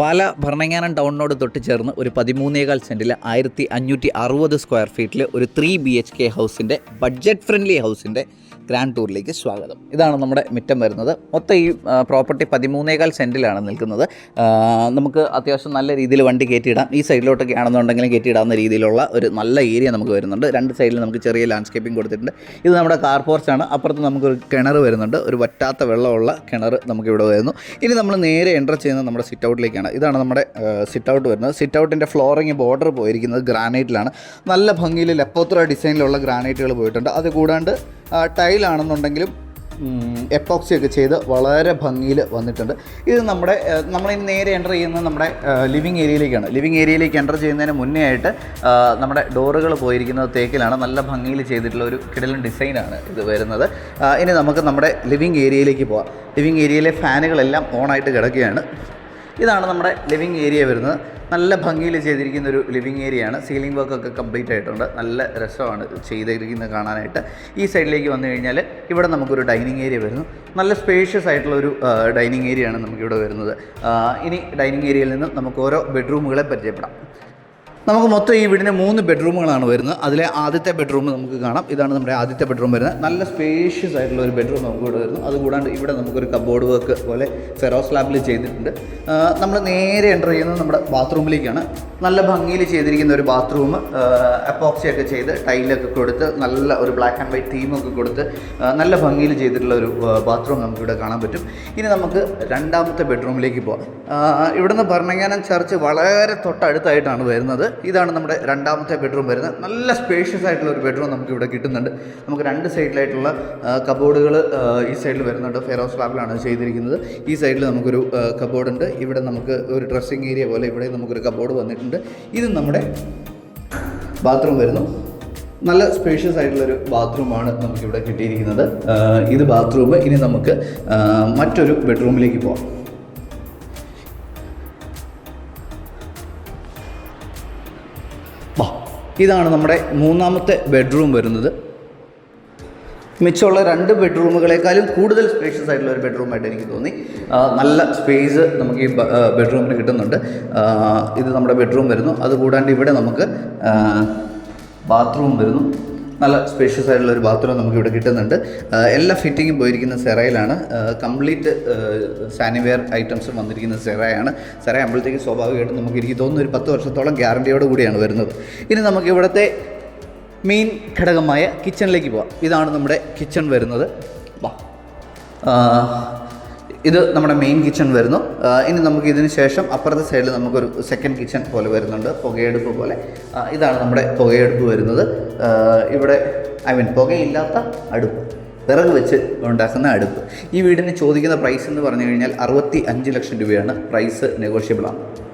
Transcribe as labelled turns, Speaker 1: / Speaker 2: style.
Speaker 1: പാല ഭരണങ്ങാനം ടൗണിനോട് തൊട്ട് ചേർന്ന് ഒരു പതിമൂന്നേകാൽ സെന്റിൽ ആയിരത്തി അഞ്ഞൂറ്റി അറുപത് സ്ക്വയർ ഫീറ്റിൽ ഒരു ത്രീ ബി എച്ച് കെ ഹൗസിന്റെ ബഡ്ജറ്റ് ഫ്രണ്ട്ലി ഹൗസിന്റെ ഗ്രാൻഡ് ടൂറിലേക്ക് സ്വാഗതം. ഇതാണ് നമ്മുടെ മുറ്റം വരുന്നത്. മൊത്തം ഈ പ്രോപ്പർട്ടി പതിമൂന്നേകാൽ സെന്റിലാണ് നിൽക്കുന്നത്. നമുക്ക് അത്യാവശ്യം നല്ല രീതിയിൽ വണ്ടി കയറ്റിയിടാം. ഈ സൈഡിലോട്ടൊക്കെ ആണെന്നുണ്ടെങ്കിലും കയറ്റിയിടാവുന്ന രീതിയിലുള്ള ഒരു നല്ല ഏരിയ നമുക്ക് വരുന്നുണ്ട്. രണ്ട് സൈഡിൽ നമുക്ക് ചെറിയ ലാൻഡ്സ്കേപ്പിംഗ് കൊടുത്തിട്ടുണ്ട്. ഇത് നമ്മുടെ കാർ പോർച്ചാണ് അപ്പുറത്ത് നമുക്കൊരു കിണർ വരുന്നുണ്ട്. ഒരു വറ്റാത്ത വെള്ളമുള്ള കിണർ നമുക്കിവിടെ വരുന്നു. ഇനി നമ്മൾ നേരെ എന്റർ ചെയ്യുന്നത് നമ്മുടെ സിറ്റ് ഔട്ടിലേക്കാണ് ഇതാണ് നമ്മുടെ സിറ്റ് ഔട്ട് വരുന്നത്. സിറ്റ് ഔട്ടിന്റെ ഫ്ലോറിങ് ബോർഡർ പോയിരിക്കുന്നത് ഗ്രാനൈറ്റിലാണ് നല്ല ഭംഗിയിൽ ലെപ്പോത്ര ഡിസൈനിലുള്ള ഗ്രാനൈറ്റുകൾ പോയിട്ടുണ്ട്. അത് കൂടാണ്ട് ടൈലാണെന്നുണ്ടെങ്കിലും എപ്പോക്സി ഒക്കെ ചെയ്ത് വളരെ ഭംഗിയിൽ വന്നിട്ടുണ്ട്. ഇത് നമ്മുടെ നമ്മളിനി നേരെ എന്റർ ചെയ്യുന്നത് നമ്മുടെ ലിവിങ് ഏരിയയിലേക്കാണ് ലിവിങ് ഏരിയയിലേക്ക് എന്റർ ചെയ്യുന്നതിന് മുന്നേ ആയിട്ട് നമ്മുടെ ഡോറുകൾ പോയിരിക്കുന്നത് തേക്കിലാണ്. നല്ല ഭംഗിയിൽ ചെയ്തിട്ടുള്ള ഒരു കിടലൻ ഡിസൈനാണ് ഇത് വരുന്നത്. ഇനി നമുക്ക് നമ്മുടെ ലിവിങ് ഏരിയയിലേക്ക് പോവാം. ലിവിങ് ഏരിയയിലെ ഫാനുകളെല്ലാം ഓണായിട്ട് കിടക്കുകയാണ്. ഇതാണ് നമ്മുടെ ലിവിങ് ഏരിയ വരുന്നത്. നല്ല ഭംഗിയിൽ ചെയ്തിരിക്കുന്ന ഒരു ലിവിങ് ഏരിയയാണ് സീലിംഗ് വർക്കൊക്കെ കംപ്ലീറ്റ് ആയിട്ടുണ്ട്. നല്ല രസമാണ് ചെയ്തിരിക്കുന്നത് കാണാനായിട്ട്. ഈ സൈഡിലേക്ക് വന്നു കഴിഞ്ഞാൽ ഇവിടെ നമുക്കൊരു ഡൈനിങ് ഏരിയ വരുന്നു. നല്ല സ്പേഷ്യസ് ആയിട്ടുള്ള ഒരു ഡൈനിങ് ഏരിയയാണ് നമുക്കിവിടെ വരുന്നത്. ഇനി ഡൈനിങ് ഏരിയയിൽ നിന്ന് നമുക്ക് ഓരോ ബെഡ്റൂമുകളെ പരിചയപ്പെടാം. നമുക്ക് മൊത്തം ഈ വീടിന് മൂന്ന് ബെഡ്റൂമുകളാണ് വരുന്നത്. അതിലെ ആദ്യത്തെ ബെഡ്റൂം നമുക്ക് കാണാം. ഇതാണ് നമ്മുടെ ആദ്യത്തെ ബെഡ്റൂം വരുന്നത്. നല്ല സ്പേഷ്യസ് ആയിട്ടുള്ള ഒരു ബെഡ്റൂം നമുക്ക് ഇവിടെ വരുന്നു. അതുകൂടാണ്ട് ഇവിടെ നമുക്കൊരു കബോർഡ് വർക്ക് പോലെ ഫെറോസ് ലാബിൽ ചെയ്തിട്ടുണ്ട്. നമ്മൾ നേരെ എന്റർ ചെയ്യുന്നത് നമ്മുടെ ബാത്റൂമിലേക്കാണ് നല്ല ഭംഗിയിൽ ചെയ്തിരിക്കുന്ന ഒരു ബാത്റൂം അപ്പോക്സിയൊക്കെ ചെയ്ത് ടൈലൊക്കെ കൊടുത്ത് നല്ല ഒരു ബ്ലാക്ക് ആൻഡ് വൈറ്റ് തീമൊക്കെ കൊടുത്ത് നല്ല ഭംഗിയിൽ ചെയ്തിട്ടുള്ള ഒരു ബാത്റൂം നമുക്കിവിടെ കാണാൻ പറ്റും. ഇനി നമുക്ക് രണ്ടാമത്തെ ബെഡ്റൂമിലേക്ക് പോകാം ഇവിടെ ഇവിടുന്ന് ഭരണങ്ങാനം ചർച്ച് വളരെ തൊട്ടടുത്തായിട്ടാണ് വരുന്നത്. ഇതാണ് നമ്മുടെ രണ്ടാമത്തെ ബെഡ്റൂം വരുന്നത്. നല്ല സ്പേഷ്യസ് ആയിട്ടുള്ള ഒരു ബെഡ്റൂം നമുക്ക് ഇവിടെ കിട്ടുന്നുണ്ട്. നമുക്ക് രണ്ട് സൈഡിലായിട്ടുള്ള കബോർഡുകൾ ഈ സൈഡിൽ വരുന്നുണ്ട്. ഫെറോ സ്ലാബിലാണ് ചെയ്തിരിക്കുന്നത്. ഈ സൈഡിൽ നമുക്കൊരു കബോർഡുണ്ട് ഇവിടെ നമുക്ക് ഒരു ഡ്രസ്സിങ് ഏരിയ പോലെ ഇവിടെ നമുക്കൊരു കബോർഡ് വന്നിട്ടുണ്ട്. ഇത് നമ്മുടെ ബാത്റൂം വരുന്നു. നല്ല സ്പേഷ്യസ് ആയിട്ടുള്ളൊരു ബാത്റൂമാണ് നമുക്കിവിടെ കിട്ടിയിരിക്കുന്നത്. ഇത് ബാത്റൂം ഇനി നമുക്ക് മറ്റൊരു ബെഡ്റൂമിലേക്ക് പോകാം. ഇതാണ് നമ്മുടെ മൂന്നാമത്തെ ബെഡ്റൂം വരുന്നത്. മിച്ചമുള്ള രണ്ട് ബെഡ്റൂമുകളെക്കാളും കൂടുതൽ സ്പേഷ്യസ് ആയിട്ടുള്ള ഒരു ബെഡ്റൂമായിട്ട് എനിക്ക് തോന്നി. നല്ല സ്പേസ് നമുക്ക് ഈ ബെഡ്റൂമിന് കിട്ടുന്നുണ്ട്. ഇത് നമ്മുടെ ബെഡ്റൂം വരുന്നു. അതുകൂടാണ്ട് ഇവിടെ നമുക്ക് ബാത്റൂം വരുന്നു. നല്ല സ്പേഷ്യസ് ആയിട്ടുള്ള ഒരു ബാത്റൂം നമുക്ക് ഇവിടെ കിട്ടുന്നുണ്ട്. എല്ലാ ഫിറ്റിങ്ങും പോയിരിക്കുന്ന സെറയിലാണ്. കംപ്ലീറ്റ് സാനിവെയർ ഐറ്റംസും വന്നിരിക്കുന്ന സെറയാണ്. സെറ ആകുമ്പോഴത്തേക്ക് സ്വാഭാവികമായിട്ടും നമുക്ക് എനിക്ക് തോന്നുന്നു ഒരു പത്ത് വർഷത്തോളം ഗ്യാരണ്ടിയോട് കൂടിയാണ് വരുന്നത്. ഇനി നമുക്ക് ഇവിടുത്തെ മെയിൻ ഘടകമായ കിച്ചണിലേക്ക് പോവാം. ഇതാണ് നമ്മുടെ കിച്ചൺ വരുന്നത്. ഇത് നമ്മുടെ മെയിൻ കിച്ചൺ വരുന്നു. ഇനി നമുക്ക് ഇതിന് ശേഷം അപ്പുറത്തെ സൈഡിൽ നമുക്കൊരു സെക്കൻഡ് കിച്ചൺ പോലെ വരുന്നുണ്ട്. പുകയെടുപ്പ് പോലെ. ഇതാണ് നമ്മുടെ പുകയെടുപ്പ് വരുന്നത്. ഇവിടെ ഐ മീൻ പുകയില്ലാത്ത അടുപ്പ്. വിറക് വെച്ച് ഉണ്ടാക്കുന്ന അടുപ്പ്. ഈ വീടിന് ചോദിക്കുന്ന പ്രൈസ് എന്ന് പറഞ്ഞു കഴിഞ്ഞാൽ അറുപത്തി അഞ്ച് ലക്ഷം രൂപയാണ്. പ്രൈസ് നെഗോഷ്യബിൾ ആണ്.